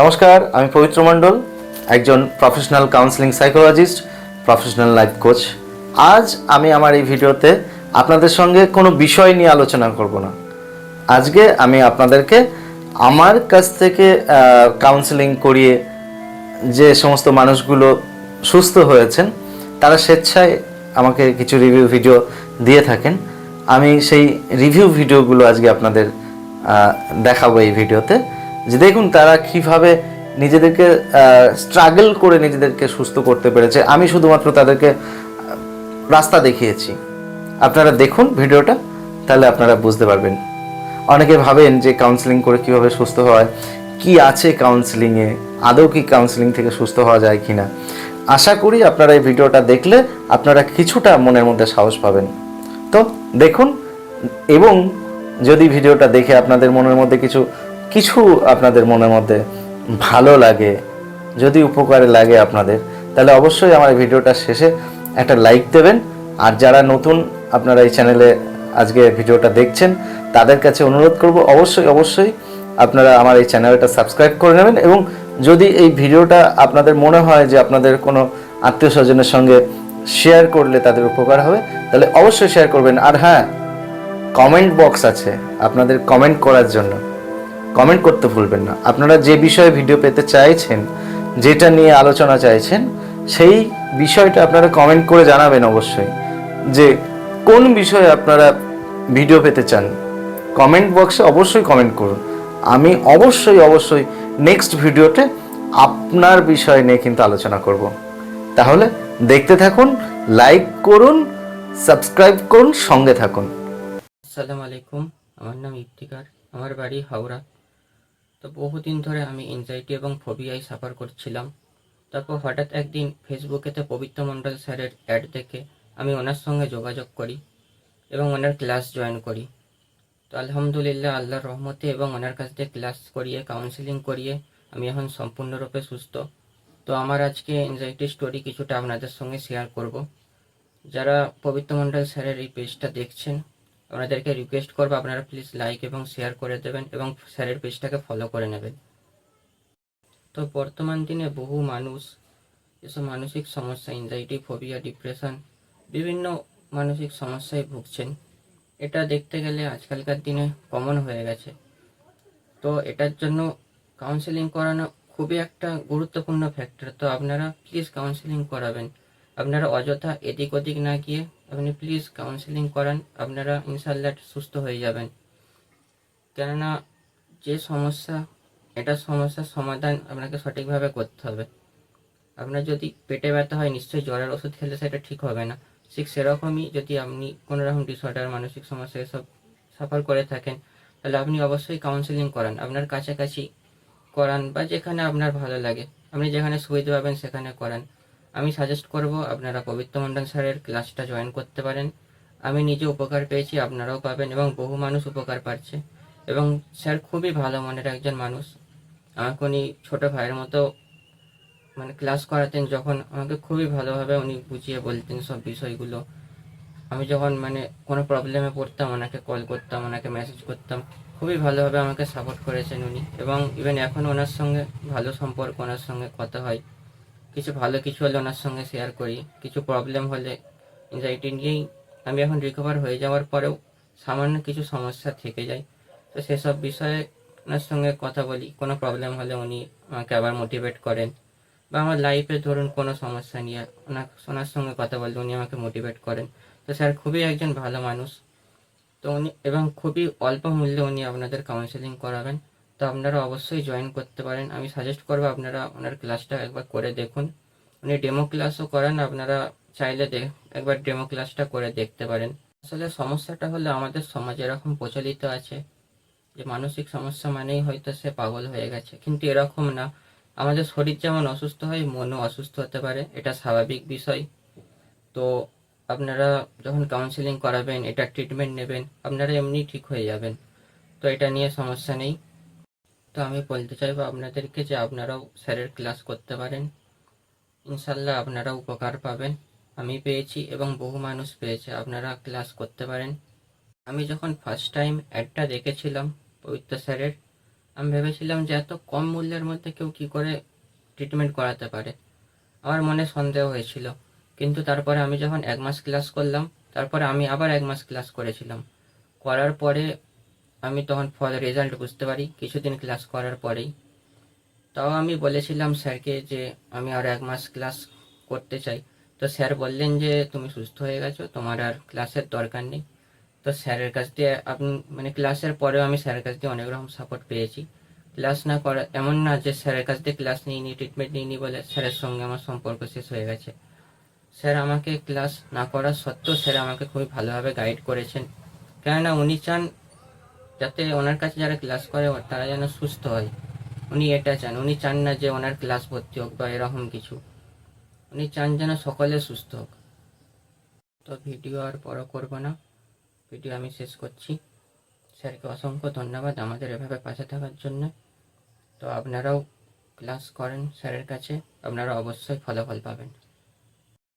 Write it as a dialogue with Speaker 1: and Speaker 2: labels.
Speaker 1: নমস্কার, আমি পবিত্র মণ্ডল, একজন professional counselling psychologist professional life coach আজ আমি আমার এই ভিডিওতে আপনাদের সঙ্গে কোনো বিষয় নিয়ে আলোচনা করব না। আজকে আমি আপনাদেরকে আমার কাছ থেকে কাউন্সিলিং করিয়ে যে সমস্ত মানুষগুলো সুস্থ হয়েছেন, তারা স্বেচ্ছায় আমাকে কিছু রিভিউ ভিডিও দিয়ে থাকেন। আমি সেই রিভিউ ভিডিওগুলো আজকে আপনাদের দেখাবো এই ভিডিওতে। যে দেখুন তারা কীভাবে নিজেদেরকে স্ট্রাগল করে নিজেদেরকে সুস্থ করতে পেরেছে। আমি শুধুমাত্র তাদেরকে রাস্তা দেখিয়েছি। আপনারা দেখুন ভিডিওটা, তাহলে আপনারা বুঝতে পারবেন। অনেকে ভাবেন যে কাউন্সিলিং করে কীভাবে সুস্থ হয়, কি আছে কাউন্সিলিংয়ে আদৌ কি কাউন্সিলিং থেকে সুস্থ হওয়া যায় কিনা? আশা করি আপনারা এই ভিডিওটা দেখলে আপনারা কিছুটা মনের মধ্যে সাহস পাবেন। তো দেখুন, এবং যদি ভিডিওটা দেখে আপনাদের মনের মধ্যে কিছু কিছু আপনাদের মনের মধ্যে ভালো লাগে, যদি উপকারে লাগে আপনাদের, তাহলে অবশ্যই আমার ভিডিওটা শেষে একটা লাইক দেবেন। আর যারা নতুন আপনারা এই চ্যানেলে আজকে ভিডিওটা দেখছেন, তাদের কাছে অনুরোধ করব অবশ্যই অবশ্যই আপনারা আমার এই চ্যানেলটা সাবস্ক্রাইব করে নেবেন এবং যদি এই ভিডিওটা আপনাদের মনে হয় যে আপনাদের কোনো আত্মীয় স্বজনের সঙ্গে শেয়ার করলে তাদের উপকার হবে, তাহলে অবশ্যই শেয়ার করবেন। আর হ্যাঁ কমেন্ট বক্স আছে, আপনাদের কমেন্ট করার জন্য। কমেন্ট করতে ভুলবেন না। আপনারা যে বিষয়ে ভিডিও পেতে চাইছেন, যেটা নিয়ে আলোচনা চাইছেন, সেই বিষয়টা আপনারা কমেন্ট করে জানাবেন অবশ্যই। যে কোন বিষয়ে আপনারা ভিডিও পেতে চান, কমেন্ট বক্সে অবশ্যই কমেন্ট করুন। আমি অবশ্যই অবশ্যই নেক্সট ভিডিওতে আপনার বিষয় নিয়ে কিন্তু আলোচনা করব। তাহলে দেখতে থাকুন লাইক করুন সাবস্ক্রাইব করুন, সঙ্গে থাকুন।
Speaker 2: আসসালামু আলাইকুম, আমার নাম ইফতিকার আমার বাড়ি হাওড়া। তো বহুদিন ধরে আমি এনজাইটি এবং ফোবিয়ায় সাফার করছিলাম। তারপর হঠাৎ একদিন ফেসবুকেতে পবিত্র মণ্ডল স্যারের অ্যাড দেখে আমি ওনার সঙ্গে যোগাযোগ করি এবং ওনার ক্লাস জয়েন করি। তো আলহামদুলিল্লাহ, আল্লাহর রহমতে এবং ওনার কাছ থেকে ক্লাস করিয়ে কাউন্সিলিং করিয়ে আমি এখন সম্পূর্ণরূপে সুস্থ। তো আমার আজকে এনজাইটি স্টোরি কিছুটা আপনাদের সঙ্গে শেয়ার করব। যারা পবিত্র মণ্ডল স্যারের এই পেজটা দেখছেন আপনাদেরকে রিকোয়েস্ট করব আপনারা প্লিজ লাইক এবং শেয়ার করে দেবেন এবং স্যারের পেজটাকে ফলো করে নেবেন। তো বর্তমান দিনে বহু মানুষ, এসব মানসিক সমস্যা ইনজাইটি ফোবিয়া ডিপ্রেশন বিভিন্ন মানসিক সমস্যায় ভুগছেন। এটা দেখতে গেলে আজকালকার দিনে কমন হয়ে গেছে। তো এটার জন্য কাউন্সেলিং করানো খুবই একটা গুরুত্বপূর্ণ ফ্যাক্টর তো আপনারা প্লিজ কাউন্সেলিং করাবেন। আপনারা অযথা এদিক ওদিক না গিয়ে আপনি প্লিজ কাউন্সেলিং করান, আপনারা ইনশাল্লাহ সুস্থ হয়ে যাবেন। কেননা যে সমস্যা, এটা সমস্যার সমাধান আপনাকে সঠিকভাবে করতে হবে। আপনার যদি পেটে ব্যথা হয়, নিশ্চয়ই জ্বরের ওষুধ খেলে সেটা ঠিক হবে না। ঠিক সেরকমই যদি আপনি কোনো রকম ডিসঅর্ডার মানসিক সমস্যা এসব সাফার করে থাকেন, তাহলে আপনি অবশ্যই কাউন্সেলিং করান। আপনার কাছাকাছি করান বা যেখানে আপনার ভালো লাগে। আপনি যেখানে সুবিধা পাবেন সেখানে করান। আমি সাজেস্ট করব আপনারা পবিত্র মণ্ডল স্যারের ক্লাসটা জয়েন করতে পারেন। আমি নিজে উপকার পেয়েছি, আপনারাও পাবেন এবং বহু মানুষ উপকার পাচ্ছে। এবং স্যার খুবই ভালো মনের একজন মানুষ। আমাকে উনি ছোটো ভাইয়ের মতো মানে ক্লাস করাতেন যখন আমাকে খুবই ভালোভাবে উনি বুঝিয়ে বলতেন সব বিষয়গুলো। আমি যখন মানে কোনো প্রবলেমে পড়তাম, ওনাকে কল করতাম, ওনাকে মেসেজ করতাম, খুবই ভালোভাবে আমাকে সাপোর্ট করেছেন উনি। এবং ইভেন এখন ওনার সঙ্গে ভালো সম্পর্ক, ওনার সঙ্গে কথা হয়। কিছু ভালো কিছু হলে ওনার সঙ্গে শেয়ার করি। কিছু প্রবলেম হলে এনজাইটি নিয়েই আমি এখন রিকভার হয়ে যাওয়ার পরেও সামান্য কিছু সমস্যা থেকে যায়। তো সেসব বিষয়ে ওনার সঙ্গে কথা বলি, কোনো প্রবলেম হলে উনি আমাকে আবার মোটিভেট করেন। বা আমার লাইফে ধরুন কোনো সমস্যা নিয়ে ওনার ওনার সঙ্গে কথা বললে উনি আমাকে মোটিভেট করেন। তো স্যার খুবই একজন ভালো মানুষ। তো উনি, এবং খুবই অল্প মূল্যে উনি আপনাদের কাউন্সেলিং করাবেন। তো আপনারা অবশ্যই জয়েন করতে পারেন। আমি সাজেস্ট করব আপনারা ওনার ক্লাসটা একবার করে দেখুন। উনি ডেমো ক্লাসও করেন, আপনারা চাইলে একবার ডেমো ক্লাসটা করে দেখতে পারেন। আসলে সমস্যাটা হলো আমাদের সমাজে এরকম প্রচলিত আছে যে মানসিক সমস্যা মানেই হয়তো সে পাগল হয়ে গেছে। কিন্তু এরকম না। আমাদের শরীর যেমন অসুস্থ হয়, মনও অসুস্থ হতে পারে। এটা স্বাভাবিক বিষয়। তো আপনারা যখন কাউন্সেলিং করাবেন, এটা ট্রিটমেন্ট নেবেন, আপনারা এমনি ঠিক হয়ে যাবেন। তো এটা নিয়ে সমস্যা নেই। তো আমি বলতে চাইব আপনাদেরকে যে আপনারাও স্যারের ক্লাস করতে পারেন। ইনশাল্লাহ আপনারা উপকার পাবেন। আমি পেয়েছি এবং বহু মানুষ পেয়েছে, আপনারা ক্লাস করতে পারেন। আমি যখন ফার্স্ট টাইম অ্যাডটা দেখেছিলাম পবিত্র স্যারের, আমি ভেবেছিলাম যে এত কম মূল্যের মধ্যে কেউ কি করে ট্রিটমেন্ট করাতে পারে। আমার মনে সন্দেহ হয়েছিল। কিন্তু তারপরে আমি যখন এক মাস ক্লাস করলাম, তারপরে আমি আবার এক মাস ক্লাস করেছিলাম। করার পরে আমি তখন ফল রেজাল্ট বুঝতে পারি, কিছুদিন ক্লাস করার পরেই। তাও আমি বলেছিলাম স্যারকে যে আমি আর এক মাস ক্লাস করতে চাই। তো স্যার বললেন যে তুমি সুস্থ হয়ে গেছো, তোমার আর ক্লাসের দরকার নেই। তো স্যারের কাছ দিয়ে আপনি মানে ক্লাসের পরেও আমি স্যারের কাছ দিয়ে অনেক রকম সাপোর্ট পেয়েছি। ক্লাস না করা, এমন না যে স্যারের কাছ দিয়ে ক্লাস নিইনি ট্রিটমেন্ট নিইনি বলে স্যারের সঙ্গে আমার সম্পর্ক শেষ হয়ে গেছে। স্যার আমাকে ক্লাস না করা সত্ত্বেও স্যার আমাকে খুবই ভালোভাবে গাইড করেছেন। কেননা উনি চান যাতে ওনার কাছে যারা ক্লাস করে, তারা যেন সুস্থ হয়। উনি এটা চান। উনি চান না যে ওনার ক্লাস ভর্তি হোক বা এরকম কিছু। উনি চান যেন সকলে সুস্থ হোক। তো ভিডিও আর বড় করব না। ভিডিও আমি শেষ করছি। স্যারকে অসংখ্য ধন্যবাদ আমাদের এভাবে পাশে থাকার জন্য। তো আপনারাও ক্লাস করেন স্যারের কাছে। আপনারা অবশ্যই ফলাফল পাবেন।